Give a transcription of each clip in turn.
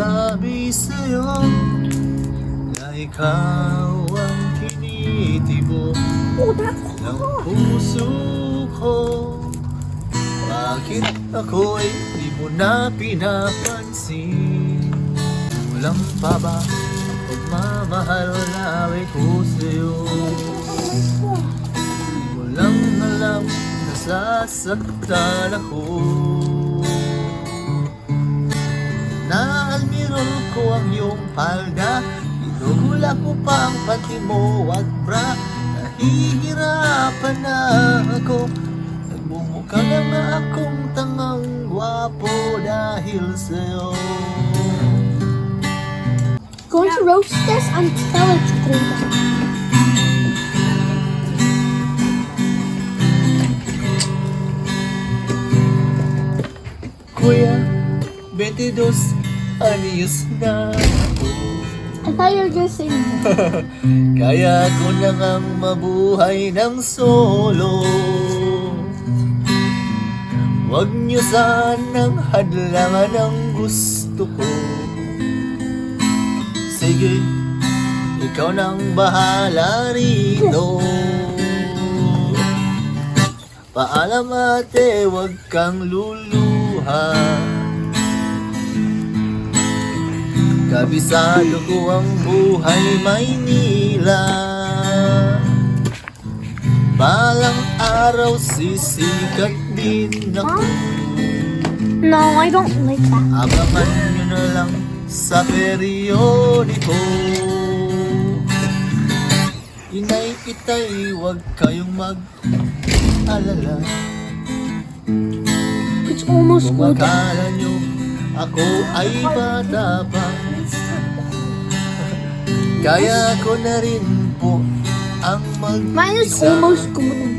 nagsasabi sa'yo Na ikaw ang tinitibo ng puso ko. Bakit ako ay di mo na pinapansin? Walang pa ba ang pagmamahal na awit ko sa'yo? Di mo lang alam nasasaktan ako Naalmirol ko ang iyong palda. Inuhula ko pa ang pati mo at bra. Nahihirapan na ako. Nagmumukha na nga akong tangang gwapo dahil sa'yo. Going to roast this until it's golden. Kuya, 22 anyos na. Say no. Kaya ko na ngang mabuhay ng solo. Huwag niyo sanang hadlangan ang gusto ko. Sige, ikaw nang bahala rito. Paalam ate, huwag kang luluha Kabisado ko ang buhay Maynila. Balang araw sisikat din ako. No, I don't like that. Abangan nyo na lang sa periodiko. Inay itay, huwag kayong mag-alala. It's almost Kung golden. akala nyo ako ay bata pa Kaya ko na rin po ang mag Mine is almost. I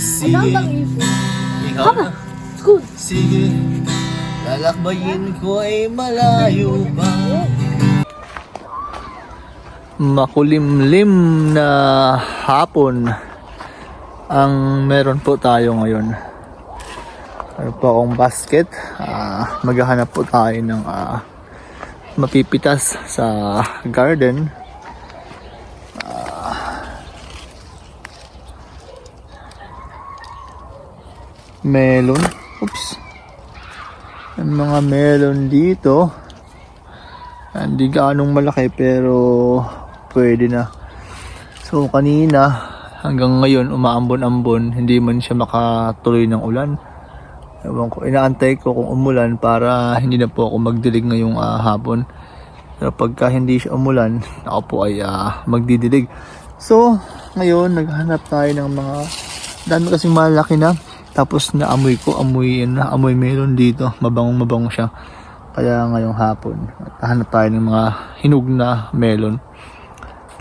Sige, believe it. ikaw na good. Sige, lalakbayin ko ay malayo pa Makulimlim na hapon ang meron po tayo ngayon. Meron po akong basket. Ah, maghahanap po tayo ng ah, mapipitas sa garden. Ah, melon. Oops. Ang mga melon dito. Hindi gaanong malaki pero pwede na. So kanina hanggang ngayon umaambon-ambon, hindi man siya makatuloy ng ulan. Ewan ko, inaantay ko kung umulan para hindi na po ako magdilig ngayong ah, hapon. Pero pagka hindi siya umulan, ako po ay ah, magdidilig. So, ngayon naghanap tayo ng mga dami kasing malaki na. Tapos naamoy ko, amoy, na, amoy melon dito. Mabangong mabango siya. Kaya ngayong hapon, hanap tayo ng mga hinog na melon.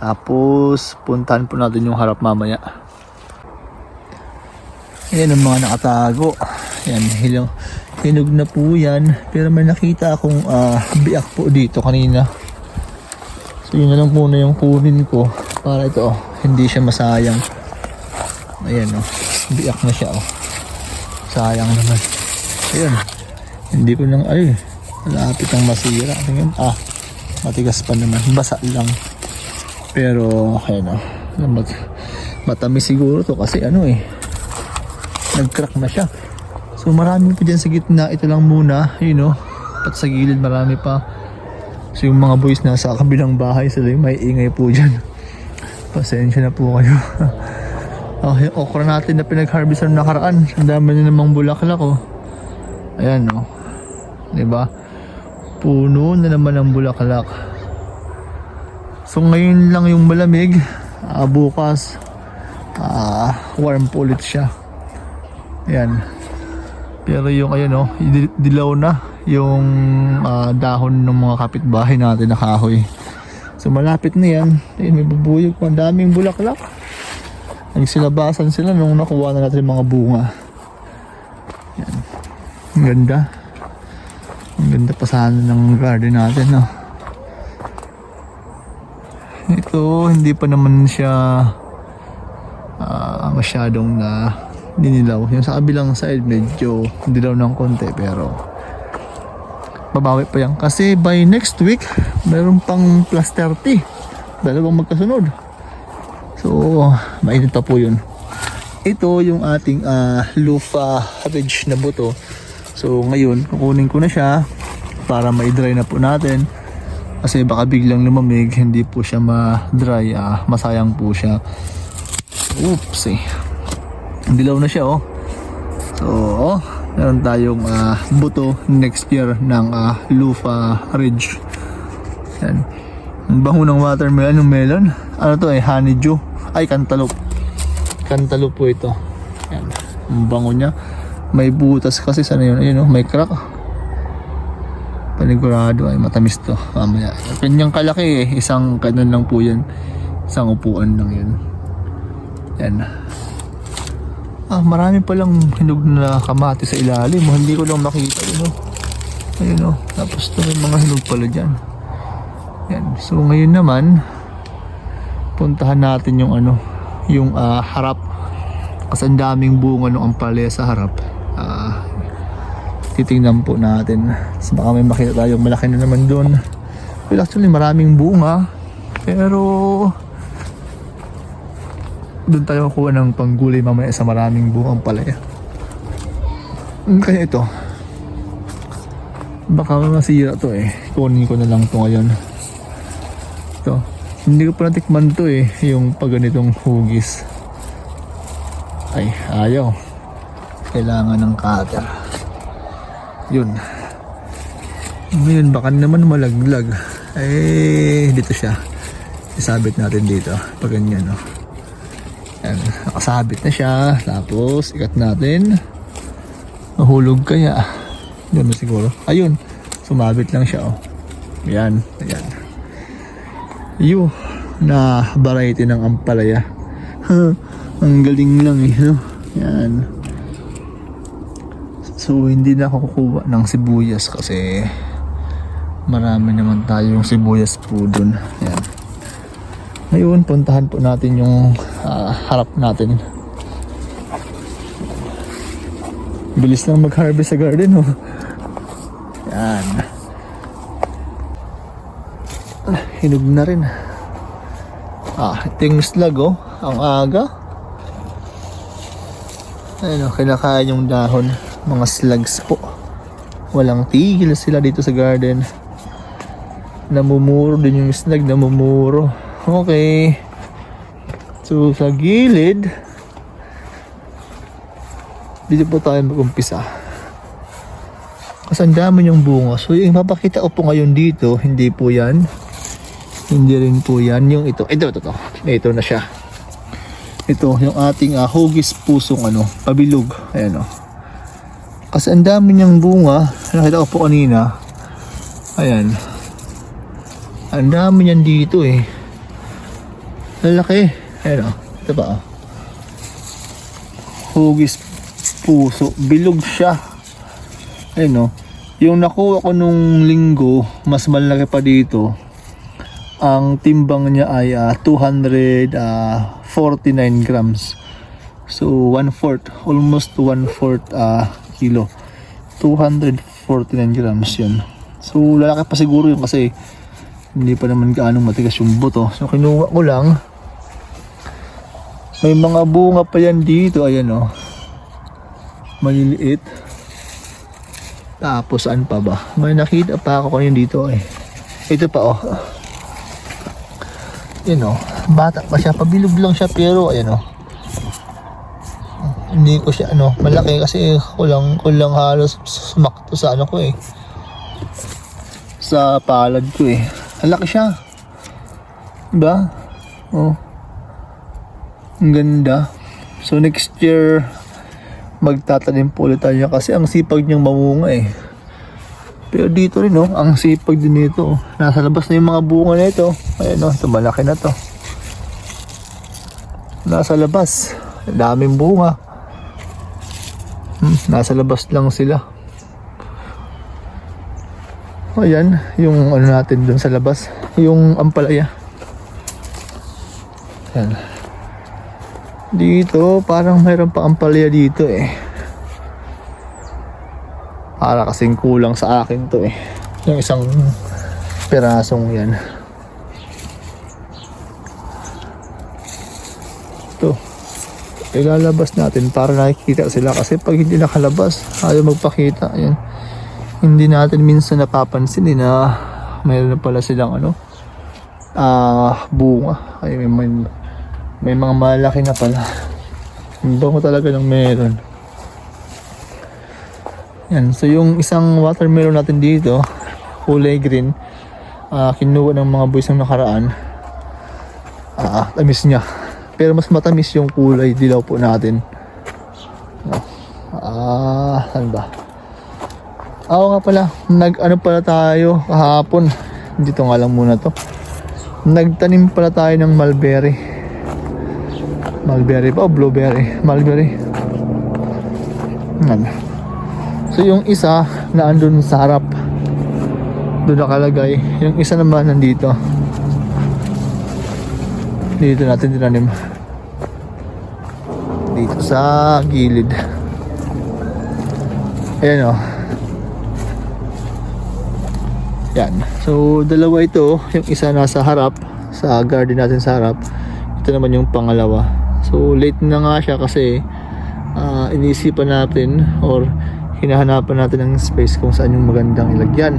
Tapos, puntahan po natin yung harap mamaya. Ayan ang mga nakatago. Ayan, hilaw. Hinog na po yan. Pero may nakita akong ah, biak po dito kanina. So yun na lang muna yung kunin ko. Para ito, oh, hindi siya masayang. Ayan oh, biak na siya oh. Sayang naman. Ayan. Hindi ko nang, ay, malapit ang masira. Tingnan, ah, matigas pa naman. Basa lang. Pero, ayan o. Mat matamis siguro to kasi ano eh. Nag-crack na siya. So marami pa dyan sa gitna. Ito lang muna. Yun o. At sa gilid marami pa. So yung mga boys na sa kabilang bahay sila yung may ingay po dyan. Pasensya na po kayo. oh, yung okra natin na pinag-harvest na nakaraan. Ang dami na namang bulaklak oh. Ayan oh. 'Di ba? Puno na naman ang bulaklak. So ngayon lang yung malamig, ah, bukas ah, warm po ulit siya. Yan. Pero yung ayun oh, di- dilaw na yung ah, dahon ng mga kapitbahay natin na kahoy. So malapit na yan. Ayun, may bubuyog pa. Ang daming bulaklak. Nagsilabasan sila nung nakuha na natin yung mga bunga. Yan. Ang ganda. Ang ganda pa sana ng garden natin, no? Ito, hindi pa naman siya ah, masyadong na dinilaw. Yung sa kabilang side, medyo dilaw ng konti, pero babawi pa yan. Kasi by next week, meron pang plus 30. Dalawang magkasunod. So, mainit pa po yun. Ito yung ating ah, lufa ridge na buto. So, ngayon, kukunin ko na siya para ma-dry na po natin. Kasi baka biglang lumamig, hindi po siya ma-dry. ah, masayang po siya. Oops eh. Dilaw na siya oh. So, oh, meron tayong ah, buto next year ng ah, Lufa Ridge. Yan. Ang bango ng watermelon, ng melon. Ano to eh, honeydew. Ay, cantaloupe. Cantaloupe po ito. Yan. Ang bango niya. May butas kasi sana yun. Ayun oh, may crack. Panigurado ay matamis to. Mamaya. Kanyang kalaki eh. Isang kanon lang po yan. Isang upuan lang yan. Yan. Ah, marami palang hinog na kamati sa ilalim. oh. Hindi ko lang makita yun, oh. Ayun, oh. Tapos to may mga hinog pala dyan. Yan. So, ngayon naman, puntahan natin yung ano, yung ah, harap. Kasi ang daming bunga ng ampalaya sa harap. Ah, titingnan po natin. So, baka may makita tayong malaki na naman doon. Well, actually, maraming bunga. Pero, doon tayo kuha ng panggulay mamaya sa maraming bungang palaya. Mm, Kaya ito, baka masira to eh. Kunin ko na lang to ngayon. Ito, hindi ko pa natikman to eh, yung pag ganitong hugis. Ay, ayaw. Kailangan ng cutter. Yun. Ngayon, baka naman malaglag. Eh, dito siya. Isabit natin dito. Pag ganyan, no. Yan, nakasabit na siya. Tapos, ikat natin. Mahulog kaya. Yun na siguro. Ayun. Sumabit lang siya, oh. Yan. Ayan. Yu. Na variety ng ampalaya. Ang galing lang eh, no? Yan. So, hindi na ako kukuha ng sibuyas kasi marami naman tayong sibuyas po dun. Yan. Ngayon, puntahan po natin yung ah, harap natin. Bilis lang mag-harvest sa garden, oh. Yan. Ah, hinog na rin. Ah, ito yung slag, oh. Ang aga. Ayun, oh, kinakain yung dahon. Mga slugs po. Walang tigil sila dito sa garden. Namumuro din yung slag, namumuro. Okay. So, sa gilid, dito po tayo mag-umpisa. Kasi ang dami niyang bunga. So, yung papakita ko po ngayon dito, hindi po yan. Hindi rin po yan. Yung ito. Ito, ito, ito. Ito na siya. Ito, yung ating uh, hugis pusong ano, pabilog. Ayan o. Kasi ang dami niyang bunga. Nakita ko po kanina. Ayan. Ang dami niyan dito eh. Lalaki. Ayan o. Ito pa o. Hugis puso. Bilog siya. Ayun o. Yung nakuha ko nung linggo, mas malaki pa dito. Ang timbang niya ay ah, 249 grams. So, one-fourth. Almost one-fourth ah, kilo. 249 grams yun. So, lalaki pa siguro yun kasi hindi pa naman gaano matigas yung buto. So, kinuha ko lang. May mga bunga pa yan dito. Ayan o. Maliliit. Tapos saan pa ba? May nakita pa ako kanina dito eh. Ito pa oh. Yan oh. Bata pa siya. Pabilog lang siya pero ayan oh. Hindi ko siya ano, malaki kasi kulang kulang halos sumakto sa ano ko eh. Sa palad ko eh. Malaki siya. Diba? Oh. Ang ganda. So next year magtatanim po ulit tayo kasi ang sipag niyang mamunga eh. Pero dito rin oh, ang sipag din nito. oh. Nasa labas na yung mga bunga nito. Ayan oh, ito malaki na to. Nasa labas. Daming bunga. Hmm, nasa labas lang sila. Ayan, yung ano natin dun sa labas. Yung ampalaya. Ayan. Dito, parang mayroon pa ampalaya dito eh. Para kasing kulang sa akin to eh. Yung isang perasong yan. Ito. Ilalabas natin para nakikita sila kasi pag hindi nakalabas, ayaw magpakita. Ayan. Hindi natin minsan napapansin din na mayroon pala silang ano, ah bunga. Ay, may, may, may mga malaki na pala. Ang bango talaga ng meron. Yan. So yung isang watermelon natin dito, kulay green, ah kinuha ng mga boys ng nakaraan. Ah, tamis niya. Pero mas matamis yung kulay dilaw po natin. Ah, saan ba? Ah, Oo nga pala, nag ano pala tayo kahapon. Dito nga lang muna to. Nagtanim pala tayo ng mulberry. Mulberry ba o blueberry? Mulberry. Yan. So yung isa na andun sa harap. Doon nakalagay. Yung isa naman nandito. Dito natin tinanim. Dito sa gilid. Ayan o. Yan. So, dalawa ito. Yung isa nasa harap. Sa garden natin sa harap. Ito naman yung pangalawa. So, late na nga siya kasi ah, iniisipan natin or hinahanapan natin ng space kung saan yung magandang ilagyan.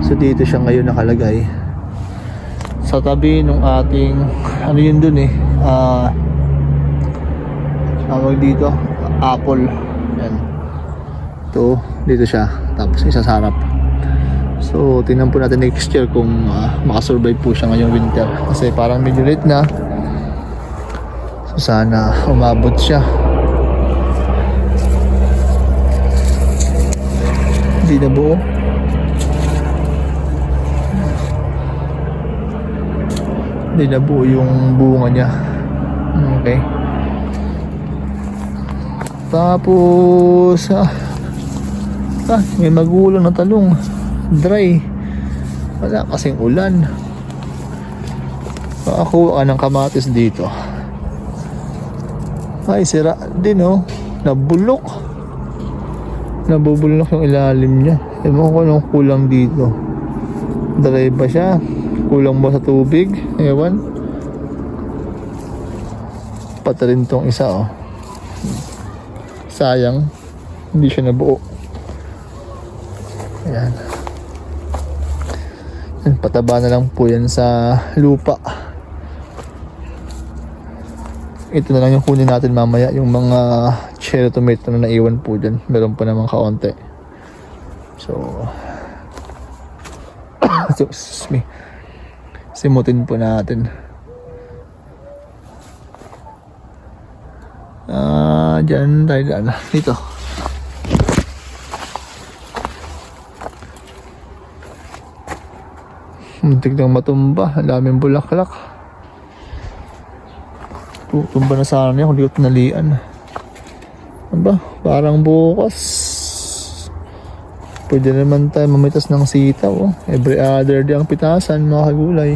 So, dito siya ngayon nakalagay. Sa tabi ng ating, ano yun dun eh, ah, tawag dito, apple. Yan. Ito, dito siya. Tapos isa sa. So, tingnan po natin next year kung ah, makasurvive po siya ngayong winter. Kasi parang medyo late na. Sana umabot siya. Hindi na buo. Hindi na buo yung bunga niya. Okay. Tapos, ah, ah, may magulang na talong. Dry. Wala kasing ulan. Pakakuha ka ng kamatis dito. Ay, sira din oh. Nabulok. Nabubulok yung ilalim niya. Ewan ko anong kulang dito. Dry ba siya? Kulang ba sa tubig? Ewan. Pati rin tong isa oh. Sayang. Hindi siya nabuo. Ayan. Yan, Pataba na lang po yan sa lupa. Ito na lang yung kunin natin mamaya. Yung mga cherry tomato na naiwan po dyan. Meron pa namang kaunti. So, excuse me. Simutin po natin. Ah, dyan tayo dyan. Dito. Muntik nang matumba. Daming bulaklak. Tutumba na sana niya kung di ko tinalian. Ano ba? Parang bukas. Pwede naman tayo mamitas ng sitaw. Oh. Every other day ang pitasan, mga kagulay.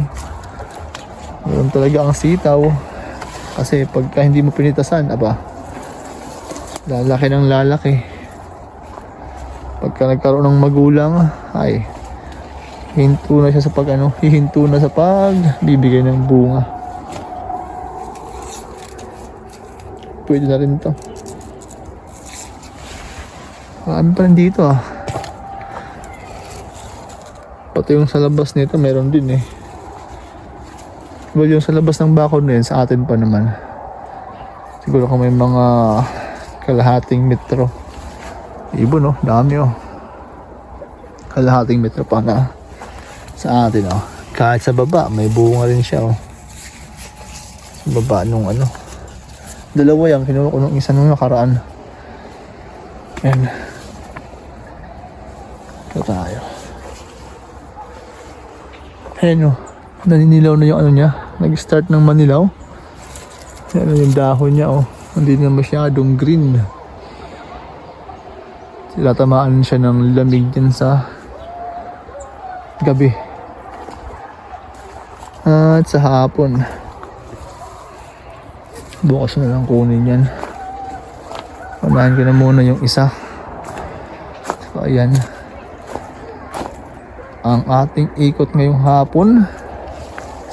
Meron talaga ang sitaw. Kasi pagka hindi mo pinitasan, aba, lalaki ng lalaki. Pagka nagkaroon ng magulang, ay, hinto na siya sa pag ano, hihinto na sa pag bibigay ng bunga. Pwede na rin to. Marami pa rin dito ah. Pati yung sa labas nito meron din eh. Well, yung sa labas ng bakod na yun, sa atin pa naman. Siguro kung may mga kalahating metro. Ibon oh, dami oh. Kalahating metro pa na sa atin oh. Kahit sa baba, may bunga rin siya oh. Sa baba nung ano. Dalawa yan, kinuha ko nung isa nung nakaraan. Yan. Ito tayo. Ayan oh. Naninilaw na yung ano niya. Nag-start ng manilaw. Yan oh, yung dahon niya oh. Hindi na masyadong green. Sila tamaan siya ng lamig dyan sa gabi. At sa hapon. Bukas na lang kunin yan. Unahin ko na muna yung isa. So, ayan. ang ating ikot ngayong hapon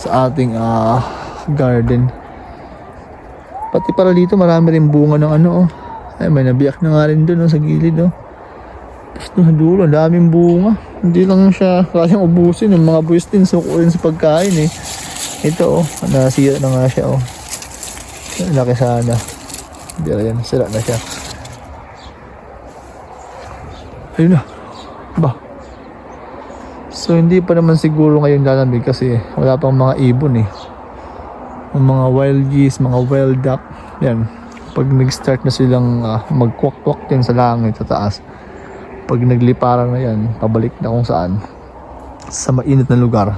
sa ating ah, garden. Pati para dito marami rin bunga ng ano oh. Ay may nabiyak na nga rin doon oh, sa gilid oh. Tapos doon sa dulo, daming bunga. Hindi lang siya kayang ubusin. Yung mga boys din sukurin sa pagkain eh. Ito oh, nasira na nga siya oh. Laki sana. Hindi na yan, sira na siya. Ayun na. Ba. So hindi pa naman siguro ngayon lalamig kasi wala pang mga ibon eh. Yung mga wild geese, mga wild duck. Yan. Pag nag-start na silang uh, magkwak-kwak din sa langit sa taas. Pag nagliparan na yan, pabalik na kung saan. Sa mainit na lugar.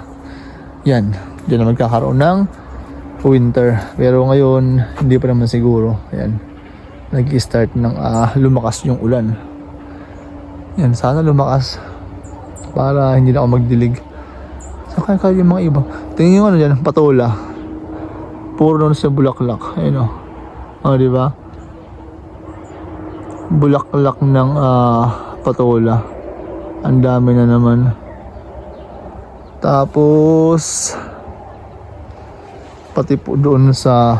Yan. Diyan na magkakaroon ng winter. Pero ngayon, hindi pa naman siguro. Ayan. Nag-start ng ah, lumakas yung ulan. Yan, sana lumakas. Para hindi na ako magdilig. So, kaya yung mga iba. Tingin yung ano dyan, patola. Puro nun sa bulaklak. Ayun o. O, di ba? Bulaklak ng ah, patola. Ang dami na naman. Tapos, pati po doon sa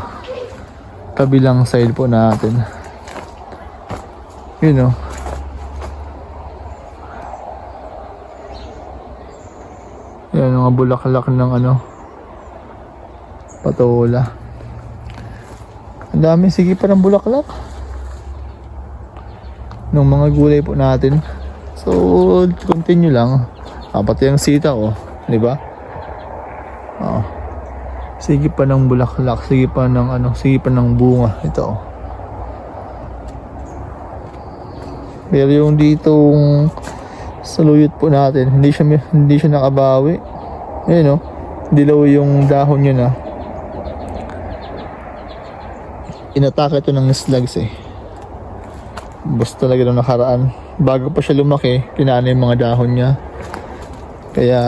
kabilang side po natin. Yun o. Yan, mga bulaklak ng ano, patola. Ang dami, sige pa ng bulaklak. Nung mga gulay po natin. So, continue lang. Ah, pati ang sita ko, di ba? Ah. Sige pa ng bulaklak, sige pa ng ano, sige pa ng bunga. Ito. oh. Pero yung ditong saluyot po natin, hindi siya hindi siya nakabawi. Ayun oh. Dilaw yung dahon niya na. Inatake ito ng slugs eh. Basta talaga nung nakaraan. Bago pa siya lumaki, kinana yung mga dahon niya. Kaya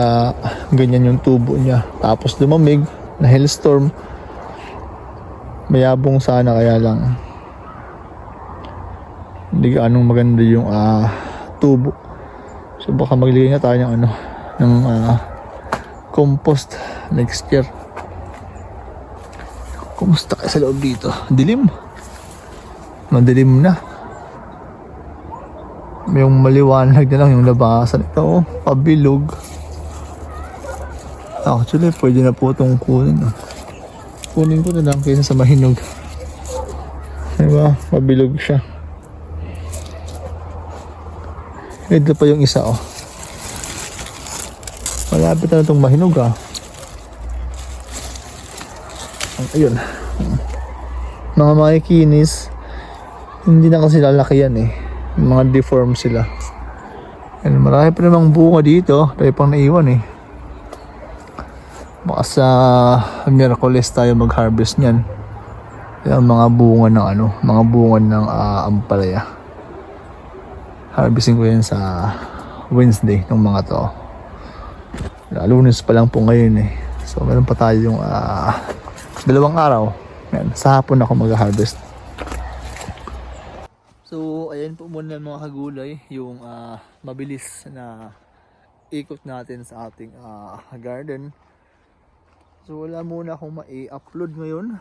ganyan yung tubo niya. Tapos lumamig, na hailstorm. Mayabong sana kaya lang. Hindi anong maganda yung ah, tubo. So baka maglagay nga tayo ng ano, ng ah, compost next year. Kumusta kayo sa loob dito? Dilim. Madilim na. Yung maliwanag na lang yung labasan. Ito, oh, pabilog. Actually, pwede na po itong kunin. Oh. Kunin ko na lang kaysa sa mahinog. Diba? Pabilog siya. Ito pa yung isa, oh. Malapit na itong mahinog, ah. Ayun. Mga makikinis, hindi na kasi lalaki yan, eh. Mga deform sila. Yan, marami pa namang bunga dito. Tayo pang naiwan, eh. Baka sa Miyerkules tayo mag-harvest niyan. Yung mga bunga ng ano, mga bunga ng ah, ampalaya. Harvesting ko yan sa Wednesday ng mga to. Lunes pa lang po ngayon eh. So meron pa tayo yung ah, dalawang araw. Yan, sa hapon ako mag-harvest. So ayan po muna mga kagulay yung ah, mabilis na ikot natin sa ating ah, garden. So wala muna akong ma-upload ngayon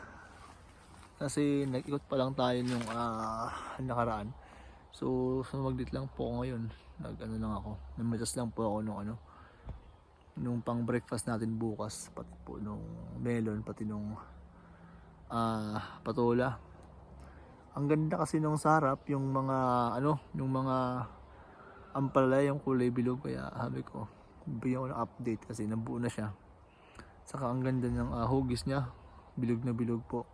kasi nag-ikot pa lang tayo nung ah, nakaraan. So sumaglit lang po ako ngayon. Nag ano lang ako. Namajas lang po ako nung ano nung pang breakfast natin bukas pati po nung melon pati nung ah patola. Ang ganda kasi nung sarap yung mga ano yung mga ampalaya yung kulay bilog kaya sabi ko bigyan ko ng update kasi nabuo na siya. Saka ang ganda ng ah, hugis niya. Bilog na bilog po.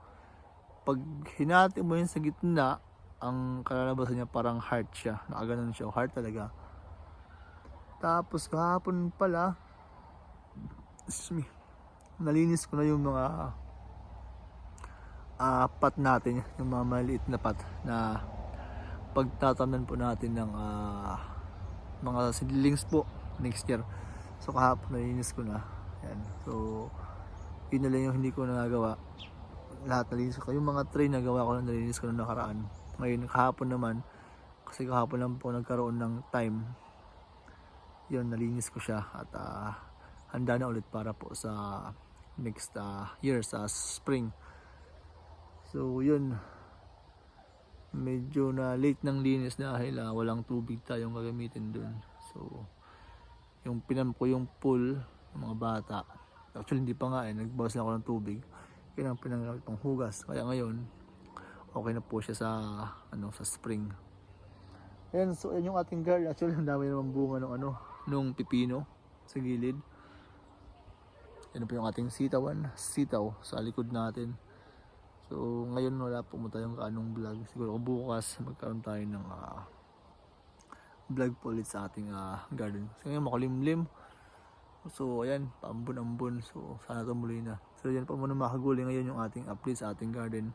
Pag hinati mo yun sa gitna, ang kalalabasan niya parang heart siya. Nakaganon siya. Heart talaga. Tapos kahapon pala, excuse me, nalinis ko na yung mga ah, pat natin. Yung mga maliit na pat na pagtatanan po natin ng ah, mga seedlings po next year. So kahapon nalinis ko na. Yan. So yun na lang yung hindi ko nagawa. Lahat nalinis ko. Yung mga tray na gawa ko na nalinis ko na nakaraan. Ngayon kahapon naman kasi kahapon lang po nagkaroon ng time. yun nalinis ko siya at ah, handa na ulit para po sa next ah, year sa spring so yun medyo na late ng linis dahil ah, walang tubig tayong gagamitin dun so yung pinam ko yung pool ng mga bata actually hindi pa nga eh nagbawas na ako ng tubig kaya ang pinangamit pang hugas kaya ngayon okay na po siya sa ano sa spring Ayan, so yan yung ating garden. Actually, ang dami naman bunga ng ano, nung pipino sa gilid. Yan po yung ating sitawan, sitaw sa likod natin. So, ngayon wala po mo tayong kaanong vlog. Siguro bukas magkaroon tayo ng ah, vlog po ulit sa ating ah, garden. So, ngayon makulimlim. So, ayan, paambon-ambon. So, sana tumuloy na. So, yan po muna makaguli ngayon yung ating update sa ating garden.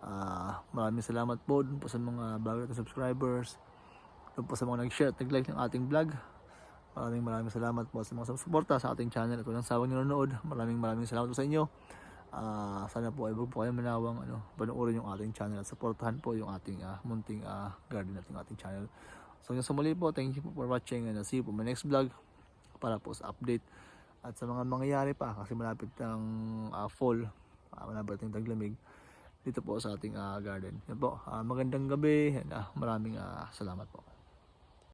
Ah, maraming salamat po dun po sa mga bago nating subscribers. Dun po sa mga nag-share at nag-like ng ating vlog. Maraming maraming salamat po sa mga suporta sa ating channel at walang sawang nanonood. Maraming maraming salamat po sa inyo. Ah, sana po ay wag po kayo manawang ano, panoorin yung ating channel at supportahan po yung ating ah, munting ah, garden nating ating channel. So hanggang sa muli po, thank you po for watching and I'll see you po my next vlog para po sa update at sa mga mangyayari pa kasi malapit ng ah, fall, uh, malapit ng taglamig dito po sa ating ah, garden. Yan po, ah, magandang gabi and ah, maraming ah, salamat po.